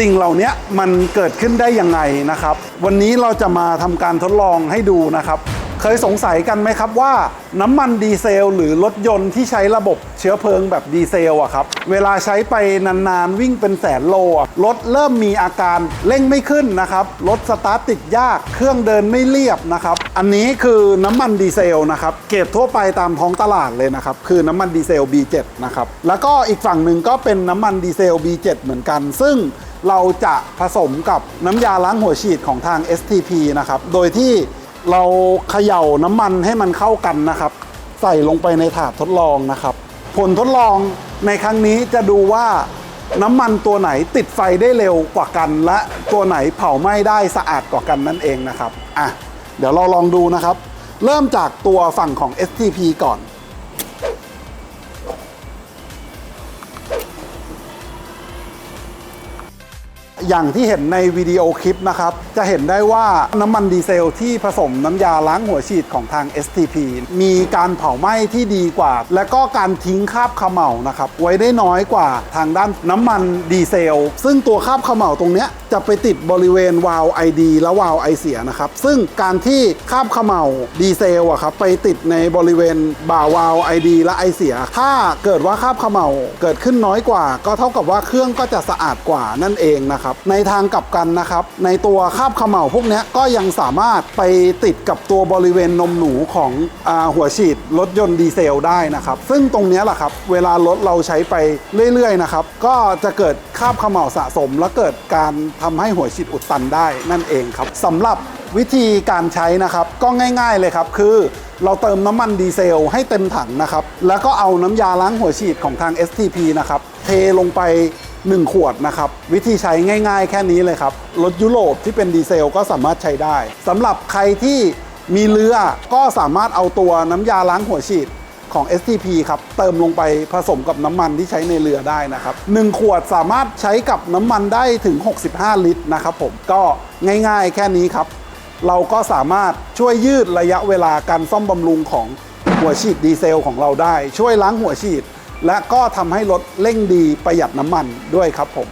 สิ่งเหล่านี้มันเกิดขึ้นได้ยังไงนะครับ วันนี้เราจะมาทำการทดลองให้ดูนะครับ เคยสงสัยกันไหมครับว่าน้ำมันดีเซล หรือรถยนต์ที่ใช้ระบบเชื้อเพลิงแบบดีเซลอะครับ เวลาใช้ไปนานๆ วิ่งเป็นแสนโลอะรถเริ่มมีอาการเร่งไม่ขึ้นนะครับ รถสตาร์ทติดยากเครื่องเดินไม่เรียบนะครับ อันนี้คือน้ำมันดีเซลนะครับ เก็บทั่วไปตามท้องตลาดเลยนะครับ คือน้ำมันดีเซล B7 นะครับ แล้วก็อีกฝั่งหนึ่งก็เป็นน้ำมันดีเซล B7 เหมือนกัน ซึ่ง เราจะผสมกับน้ำยาล้างหัวฉีดของทาง STP นะครับ โดยที่เราเขย่าน้ำมันให้มันเข้ากันนะครับ ใส่ลงไปในถาดทดลองนะครับ ผลทดลองในครั้งนี้จะดูว่าน้ำมันตัวไหนติดไฟได้เร็วกว่ากัน และตัวไหนเผาไหม้ได้สะอาดกว่ากันนั่นเองนะครับ อะ เดี๋ยวเราลองดูนะครับ เริ่มจากตัวฝั่งของ STP ก่อน อย่างที่เห็นในวิดีโอคลิปนะครับ จะเห็นได้ว่าน้ำมันดีเซลที่ผสมน้ำยาล้างหัวฉีดของทาง STP มีการเผาไหม้ที่ดีกว่า และก็การทิ้งคราบเขม่านะครับ ไว้ได้น้อยกว่าทางด้านน้ำมันดีเซล ซึ่งตัวคราบเขม่าตรงเนี้ยจะไปติดบริเวณวาล์วไอดีและวาล์วไอเสียนะครับ ซึ่งการที่คราบเขม่าดีเซลอะครับไปติดในบริเวณบ่าวาล์วไอดีและไอเสีย ถ้าเกิดว่าคราบเขม่าเกิดขึ้นน้อยกว่า ก็เท่ากับว่าเครื่องก็จะสะอาดกว่านั่นเองนะครับในทางกลับกันนะครับ ในตัวคาบเขม่าพวกนี้ก็ยังสามารถไปติดกับตัวบริเวณนมหนูของอหัวฉีดรถยนต์ดีเซลได้นะครับ ซึ่งตรงนี้แหละครับ เวลารถเราใช้ไปเรื่อยๆนะครับ ก็จะเกิดคาบเขม่าสะสม และเกิดการทำให้หัวฉีดอุดตันได้นั่นเองครับสำหรับวิธีการใช้นะครับก็ง่าย ๆเลยครับ คือเราเติมน้ำมันดีเซลให้เต็มถังนะครับ แล้วก็เอาน้ำยาล้างหัวฉีดของทาง STP นะครับ เทลงไป 1 ขวดนะครับ วิธีใช้ง่ายๆ แค่นี้เลยครับ รถยุโรปที่เป็นดีเซลก็สามารถใช้ได้สำหรับใครที่มีเรือก็สามารถเอาตัวน้ำยาล้างหัวฉีดของ STP ครับ เติมลงไปผสมกับน้ำมันที่ใช้ในเรือได้นะครับ 1 ขวดสามารถใช้กับน้ำมันได้ถึง 65 ลิตรนะครับผมก็ง่ายๆ แค่นี้ครับ เราก็สามารถช่วยยืดระยะเวลาการซ่อมบำรุงของหัวฉีดดีเซลของเราได้ ช่วยล้างหัวฉีด และก็ทำให้รถเร่งดีประหยัดน้ำมันด้วยครับผม